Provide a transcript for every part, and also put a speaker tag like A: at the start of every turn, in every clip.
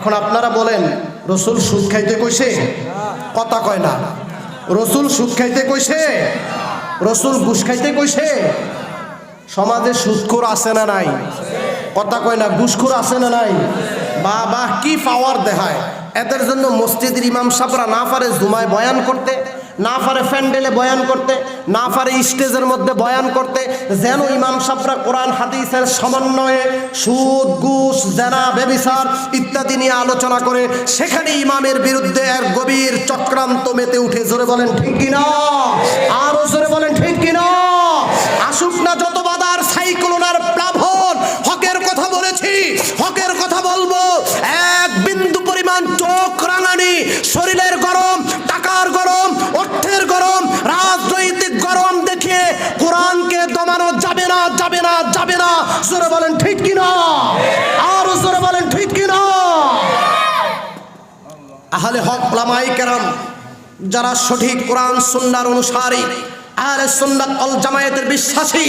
A: এখন আপনারা বলেন, রসুল সুদ খাইতে কইছে? কথা কয় না। রসুল সুদ খাইতে কইছে? রসুল ঘুষ খাইতে কইছে? সমাজে সুদখোর আছে না নাই? কথা কয় না, ঘুষখোর আছে না নাই? বা বা কি পাওয়ার দেখায়? এদের জন্য মসজিদের ইমাম সাবরা না পারে জুমায় বয়ান করতে? না পারে প্যান্ডেলে বয়ান করতে, না পারে স্টেজের মধ্যে বয়ান করতে, যেন ইমাম সাহরা কোরআন, হাদিসের সমন্বয়ে সুদ, ঘুষ, জেনা বেবিসার ইত্যাদি নিয়ে আলোচনা করে, সেখানে ইমামের বিরুদ্ধে এক গভীর চক্রান্ত মেতে উঠে। জোরে বলেন, ঠিক কিনা আরও জোরে বলেন, ঠিক কিনা আসুক না যত বাদার সাইক্লোনার প্লাবন। হকের কথা বলেছি, হকের কথা বলব। এক বিন্দু পরিমাণ চোখ রাঙানি, শরীরের কিনা? আরও জোরে বলেন, ঠিক কিনা? আহলে হক লামাই কেরাম, যারা সঠিক কোরআন, সুন্নার অনুসারী, আহলে সুন্নাত অল জামায়াতের বিশ্বাসী,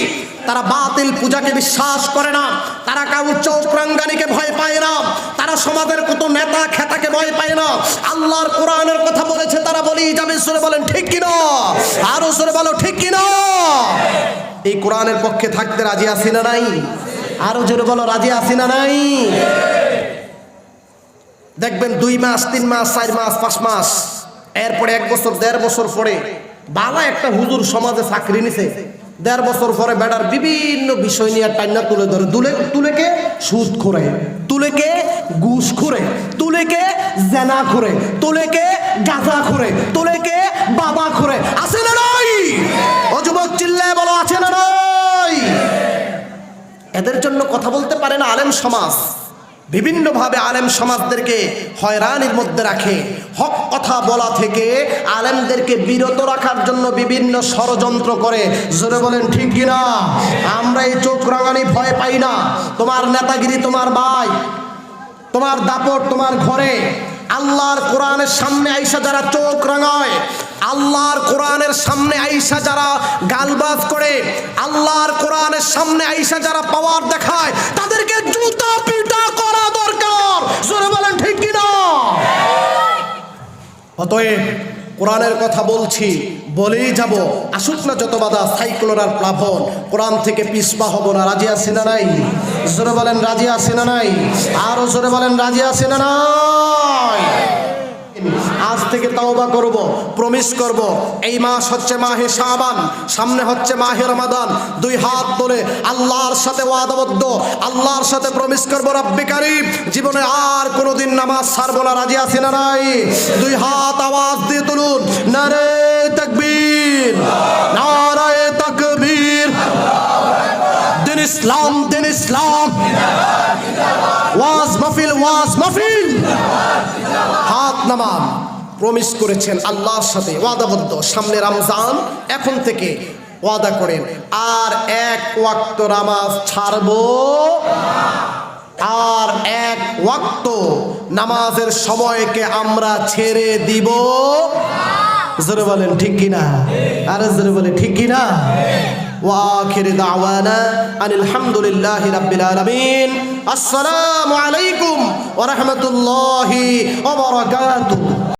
A: তারা বাতিল পূজাকে বিশ্বাস করে না। তারা কাউ চৌক্রাঙ্গানিকে ভয় পায় না। তারা সমাজের কত নেতা খেতাকে ভয় পায় না। আল্লাহর কোরআনের কথা বলেছে, তারা বলি যাবে। সরে বলেন, ঠিক কিনা? আরও সরে বলো, ঠিক কিনা? এই কোরআনের পক্ষে থাকতে রাজি আছি না নাই? আরও জোরে বলো, রাজি আছি না নাই? দেখবেন দুই মাস, তিন মাস, চার মাস, পাঁচ মাস, এরপরে এক বছর, দেড় বছর পরে বালা একটা হুজুর সমাজে চাকরি নিছে। দেড় বছর পরে বেড়ার বিভিন্ন বিষয় নিয়ে টাইনা তুলে ধরে। তুলে তুলেকে সুদ খুঁড়ে তুলেকে ঘুষ খুঁড়ে তুলেকে জেনা খুঁড়ে তুলেকে গাঁজা খুঁড়ে তুলেকে বাবা খুঁড়ে আছে না এদের জন্য কথা বলতে পারে না আলেম সমাজ। বিভিন্নভাবে আলেম সমাজদেরকে হয়রানির মধ্যে রাখে। হক কথা বলা থেকে আলেমদেরকে বিরত রাখার জন্য বিভিন্ন ষড়যন্ত্র করে। জোরে বলেন, ঠিক কিনা আমরা এই চোখ রাঙানি ভয় পাই না। তোমার নেতাগিরি, তোমার ভাই, তোমার দাপট, তোমার ঘরে আল্লাহর কোরআনের সামনে আইসা যারা চোখ রাঙায় আল্লাহর কোরআনের সামনে আইসা যারা গালবাজ করে, আল্লাহর কোরআনের সামনে আইসা যারা পাওয়ার দেখায়, তাদেরকে জুতা পিটা করা দরকার। জোরে বলেন, ঠিক কিনা? অতএব কোরআনের কথা বলছি, বলেই যাব। আসুক না যত বাধা সাইক্লোনার প্লাবন কোরআন থেকে পিসপা হব না, রাজি আছি না নাই? জোরে বলেন, রাজি আছি না নাই? আরও জোরে বলেন, রাজি আছি না নাই? থেকে তাওবা করব প্রমিস করব। এই মাস হচ্ছে মাহে শাবান, সামনে হচ্ছে মাহে রমাদান। দুই হাত ধরে আল্লাহর সাথে ওয়াদাবদ্ধ, আল্লাহর সাথে প্রমিস করব, রব্বি কারিম। জীবনে আর কোনোদিন নামাজ ছাড়বো না, রাজি আছি না নাই? দুই হাত আওয়াজ দিয়ে তুলুন, নারে তাকবীর নারায়ে তাকবীর। দিন ইসলাম দিন ইসলাম। ওয়াজ মাহফিল ওয়াজ মাহফিল। হাত নামান। প্রমিস করেছেন আল্লাহর সাথে ওয়াদাবদ্ধ সামনে রমজান এখন থেকে ওয়াদা করেন আর এক ওয়াক্ত নামাজ ছাড়বো আর এক ওয়াক্ত নামাজের সময়কে আমরা ছেড়ে দিব জোরে বলেন ঠিক কিনা আরে জোরে বলে ঠিক কিনা واخر دعوانا ان الحمد لله رب العالمين السلام عليكم ورحمه الله وبركاته